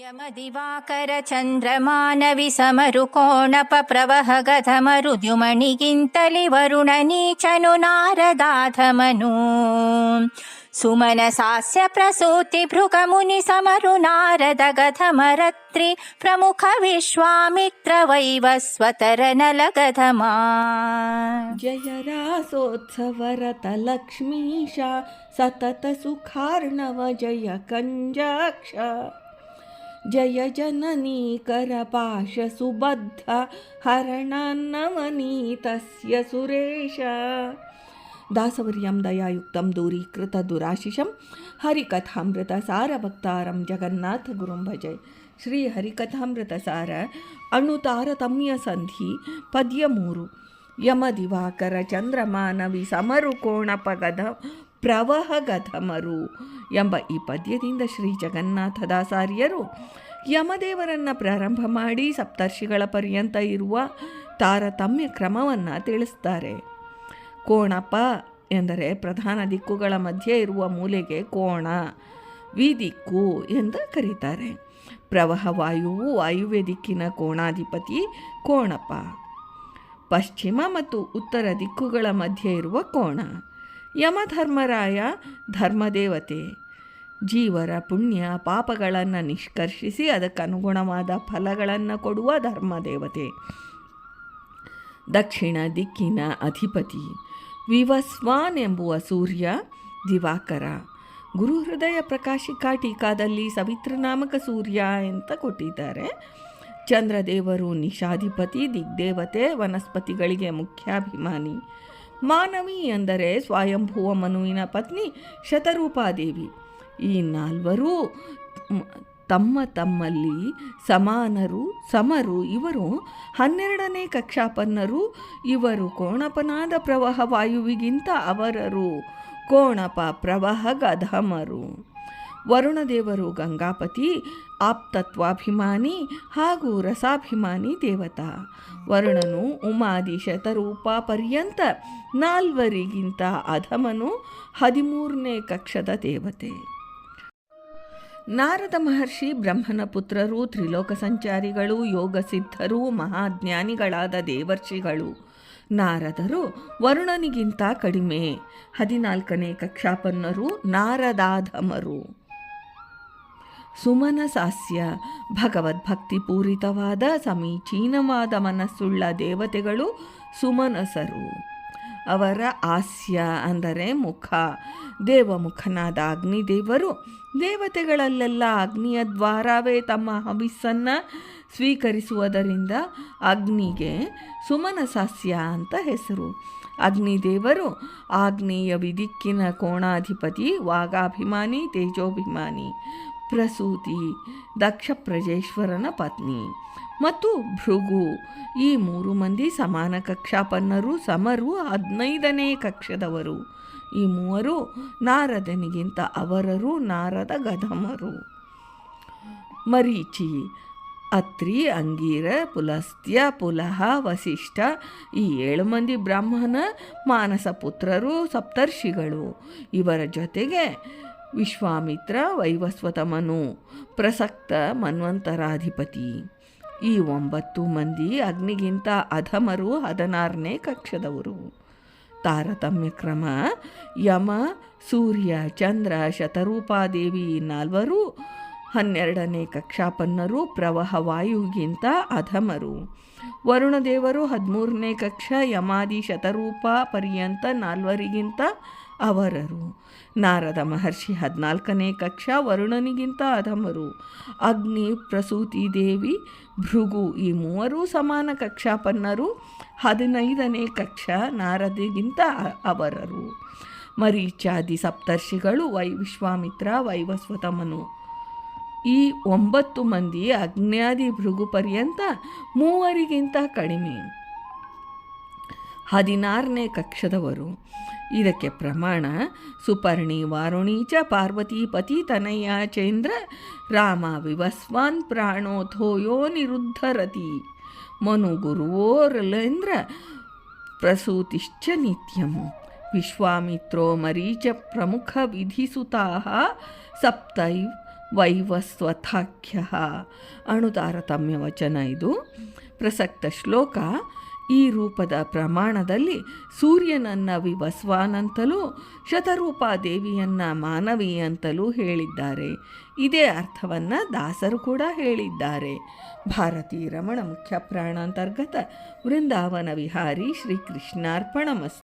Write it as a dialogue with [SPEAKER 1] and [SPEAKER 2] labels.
[SPEAKER 1] यमदिवाकर चन्द्रमानवि समरु कोणपप्रवहगधमरुद्युमणि किन्तलि वरुणनीचनु नारदाधमनु। सुमनसास्य प्रसूतिभृकमुनि समरु नारदगधमरत्रिप्रमुख विश्वामित्र वैवस्वतरनलगध जय
[SPEAKER 2] रासोत्सवरतलक्ष्मीषा सततसुखार्णव जय कञ्जक्ष जय जननीकरपाश सुबद्ध हरणनमनीतस्य सुरेश। दासवर्यं दयायुक्तं दूरीकृतदुराशिषं हरिकथामृतसारवक्तारं जगन्नाथगुरुं भजे। श्रीहरिकथामृतसार अणुतारतम्यसन्धि पद्यमूरु यमदिवाकरचन्द्रमानवि समरुकोणपगध ದುರಾಶಿಷಂ ಹರಿಕಥಾಮೃತ ಸಾರಭಕ್ತಾರಂ ಜಗನ್ನಾಥ ಗುರುಂ ಭಜೆ ಶ್ರೀ ಹರಿಕಥಾಮೃತ ಸಾರ ಅಣು ತಾರತಮ್ಯ ಸಂಧಿ ಪದ್ಯ ಮೂರು ಯಮ ದಿವಾಕರ ಚಂದ್ರಮಾನವಿ ಸಮರು ಕೋಣಪಗದ ಪ್ರವಹ ಗಧಮರು ಎಂಬ ಈ ಪದ್ಯದಿಂದ ಶ್ರೀ ಜಗನ್ನಾಥದಾಸಾರ್ಯರು ಯಮದೇವರನ್ನು ಪ್ರಾರಂಭ ಮಾಡಿ ಸಪ್ತರ್ಷಿಗಳ ಪರ್ಯಂತ ಇರುವ ತಾರತಮ್ಯ ಕ್ರಮವನ್ನು ತಿಳಿಸ್ತಾರೆ. ಕೋಣಪ ಎಂದರೆ ಪ್ರಧಾನ ದಿಕ್ಕುಗಳ ಮಧ್ಯೆ ಇರುವ ಮೂಲೆಗೆ ಕೋಣ, ವಿದಿಕ್ಕು ಎಂದು ಕರೀತಾರೆ. ಪ್ರವಾಹ ವಾಯುವು ವಾಯುವ್ಯ ದಿಕ್ಕಿನ ಕೋಣಾಧಿಪತಿ ಕೋಣಪ. ಪಶ್ಚಿಮ ಮತ್ತು ಉತ್ತರ ದಿಕ್ಕುಗಳ ಮಧ್ಯೆ ಇರುವ ಕೋಣ ಯಮಧರ್ಮರಾಯ ಧರ್ಮದೇವತೆ. ಜೀವರ ಪುಣ್ಯ ಪಾಪಗಳನ್ನು ನಿಷ್ಕರ್ಷಿಸಿ ಅದಕ್ಕನುಗುಣವಾದ ಫಲಗಳನ್ನು ಕೊಡುವ ಧರ್ಮದೇವತೆ. ದಕ್ಷಿಣ ದಿಕ್ಕಿನ ಅಧಿಪತಿ. ವಿವಸ್ವಾನ್ ಎಂಬುವ ಸೂರ್ಯ ದಿವಾಕರ. ಗುರು ಹೃದಯ ಪ್ರಕಾಶಿಕಾ ಟೀಕಾದಲ್ಲಿ ಸವಿತೃನಾಮಕ ಸೂರ್ಯ ಅಂತ ಕೊಟ್ಟಿದ್ದಾರೆ. ಚಂದ್ರದೇವರು ನಿಷಾಧಿಪತಿ ದಿಗ್ದೇವತೆ ವನಸ್ಪತಿಗಳಿಗೆ ಮುಖ್ಯಾಭಿಮಾನಿ. ಮಾನವಿ ಎಂದರೆ ಸ್ವಯಂಭುವ ಮನುವಿನ ಪತ್ನಿ ಶತರೂಪಾದೇವಿ. ಈ ನಾಲ್ವರೂ ತಮ್ಮ ತಮ್ಮಲ್ಲಿ ಸಮಾನರು, ಸಮರು ಇವರು ಹನ್ನೆರಡನೇ ಕಕ್ಷಾಪನ್ನರು, ಇವರು ಕೋಣಪನಾದ ಪ್ರವಾಹ ವಾಯುವಿಗಿಂತ ಅವರರು ಕೋಣಪ ಪ್ರವಾಹ ಗಧಮರು ವರುಣದೇವರು ಗಂಗಾಪತಿ, ಆಪ್ತತ್ವಾಭಿಮಾನಿ ಹಾಗೂ ರಸಾಭಿಮಾನಿ ದೇವತಾ. ವರುಣನು ಉಮಾದಿ ಶತರೂಪ ಪರ್ಯಂತ ನಾಲ್ವರಿಗಿಂತ ಅಧಮನು ಹದಿಮೂರನೇ ಕಕ್ಷದ ದೇವತೆ. ನಾರದ ಮಹರ್ಷಿ ಬ್ರಹ್ಮನ ಪುತ್ರರು, ತ್ರಿಲೋಕ ಸಂಚಾರಿಗಳು, ಯೋಗ ಸಿದ್ಧರು, ಮಹಾಜ್ಞಾನಿಗಳಾದ ದೇವರ್ಷಿಗಳು. ನಾರದರು ವರುಣನಿಗಿಂತ ಕಡಿಮೆ. ಹದಿನಾಲ್ಕನೇ ಕಕ್ಷಾಪನ್ನರು ನಾರದಾಧಮರು. ಸುಮನಸಾಸ್ಯ ಭಗವದ್ಭಕ್ತಿಪೂರಿತವಾದ ಸಮೀಚೀನವಾದ ಮನಸ್ಸುಳ್ಳ ದೇವತೆಗಳು ಸುಮನಸರು. ಅವರ ಹಾಸ್ಯ ಅಂದರೆ ಮುಖ. ದೇವಮುಖನಾದ ಅಗ್ನಿದೇವರು ದೇವತೆಗಳಲ್ಲೆಲ್ಲ ಅಗ್ನಿಯ ದ್ವಾರವೇ ತಮ್ಮ ಹವಿಸ್ಸನ್ನು ಸ್ವೀಕರಿಸುವುದರಿಂದ ಅಗ್ನಿಗೆ ಸುಮನಸಾಸ್ಯ ಅಂತ ಹೆಸರು. ಅಗ್ನಿದೇವರು ಆಗ್ನೇಯ ವಿದಿಕ್ಕಿನ ಕೋಣಾಧಿಪತಿ, ವಾಗಾಭಿಮಾನಿ, ತೇಜೋಭಿಮಾನಿ. ಪ್ರಸೂತಿ ದಕ್ಷ ಪ್ರಜೇಶ್ವರನ ಪತ್ನಿ. ಮತ್ತು ಭೃಗು. ಈ ಮೂರು ಮಂದಿ ಸಮಾನ ಕಕ್ಷಾಪನ್ನರು, ಸಮರು, ಹದಿನೈದನೇ ಕಕ್ಷದವರು. ಈ ಮೂವರು ನಾರದನಿಗಿಂತ ಅವರರು ನಾರದ ಗಧಮರು. ಮರೀಚಿ. ಅತ್ರಿ, ಅಂಗೀರ, ಪುಲಸ್ತ್ಯ, ಪುಲಹ, ವಸಿಷ್ಠ. ಈ ಏಳು ಮಂದಿ ಬ್ರಾಹ್ಮಣ ಮಾನಸ ಪುತ್ರರು ಸಪ್ತರ್ಷಿಗಳು. ಇವರ ಜೊತೆಗೆ ವಿಶ್ವಾಮಿತ್ರ ವೈವಸ್ವತಮನು ಪ್ರಸಕ್ತ ಮನ್ವಂತರಾಧಿಪತಿ. ಈ ಒಂಬತ್ತು ಮಂದಿ ಅಗ್ನಿಗಿಂತ ಅಧಮರು ಹದಿನಾರನೇ ಕಕ್ಷದವರು. ತಾರತಮ್ಯ ಕ್ರಮ, ಯಮ, ಸೂರ್ಯ, ಚಂದ್ರ, ಶತರೂಪಾದೇವಿ ನಾಲ್ವರು, ಹನ್ನೆರಡನೇ ಕಕ್ಷಾಪನ್ನರು, ಪ್ರವಹ ವಾಯುಗಿಂತ ಅಧಮರು. ವರುಣದೇವರು ಹದಿಮೂರನೇ ಕಕ್ಷ, ಯಮಾದಿ ಶತರೂಪ ಪರ್ಯಂತ ನಾಲ್ವರಿಗಿಂತ ಅವರರು. ನಾರದ ಮಹರ್ಷಿ ಹದಿನಾಲ್ಕನೇ ಕಕ್ಷ ವರುಣನಿಗಿಂತ ಅಧಮರು ಅಗ್ನಿ ಪ್ರಸೂತಿ ದೇವಿ, ಭೃಗು ಈ ಮೂವರು ಸಮಾನ ಕಕ್ಷಾಪನ್ನರು. ಹದಿನೈದನೇ ಕಕ್ಷ ನಾರದಿಗಿಂತ ಅವರರು. ಮರೀಚಾದಿ ಸಪ್ತರ್ಷಿಗಳು ವೈ ವಿಶ್ವಾಮಿತ್ರ ವೈವಸ್ವತಮನು. ಈ ಒಂಬತ್ತು ಮಂದಿ ಅಗ್ನ್ಯಾದಿ ಭೃಗು ಪರ್ಯಂತ ಮೂವರಿಗಿಂತ ಕಡಿಮೆ. ಹದಿನಾರನೇ ಕಕ್ಷದವರು. ಇದಕ್ಕೆ ಪ್ರಮಾಣ ಸುಪರ್ಣಿ ವಾರುಣಿ ಚ ಪಾರ್ವತಿ, ಪತಿ ತನಯ್ಯ ಚೇಂದ್ರ, ರಾಮ, ವಿವಸ್ವಾನ್ ಪ್ರಾಣೋಥೋಯೋ ನಿರುದ್ಧರತಿ, ಮನು ಗುರುವೋರ್ಲೇಂದ್ರ ಪ್ರಸೂತಿಶ್ಚ, ನಿತ್ಯಂ, ವಿಶ್ವಾಮಿತ್ರೋ, ಮರೀಚ, ಪ್ರಮುಖ ವಿಧಿಸುತಾ ಸಪ್ತೈ ವೈವಸ್ವಥಾಖ್ಯ. ಅಣುತಾರತಮ್ಯ ವಚನ ಇದು. ಪ್ರಸಕ್ತ ಶ್ಲೋಕ ಈ ರೂಪದ ಪ್ರಮಾಣದಲ್ಲಿ ಸೂರ್ಯನನ್ನ ವಿವಸ್ವಾನಂತಲೂ ಶತರೂಪ ದೇವಿಯನ್ನ ಮಾನವಿ ಅಂತಲೂ ಹೇಳಿದ್ದಾರೆ. ಇದೇ ಅರ್ಥವನ್ನು ದಾಸರು ಕೂಡ ಹೇಳಿದ್ದಾರೆ. ಭಾರತೀ ರಮಣ ಮುಖ್ಯ ಪ್ರಾಣಾಂತರ್ಗತ ವೃಂದಾವನ ವಿಹಾರಿ ಶ್ರೀಕೃಷ್ಣಾರ್ಪಣಮಸ್ತು.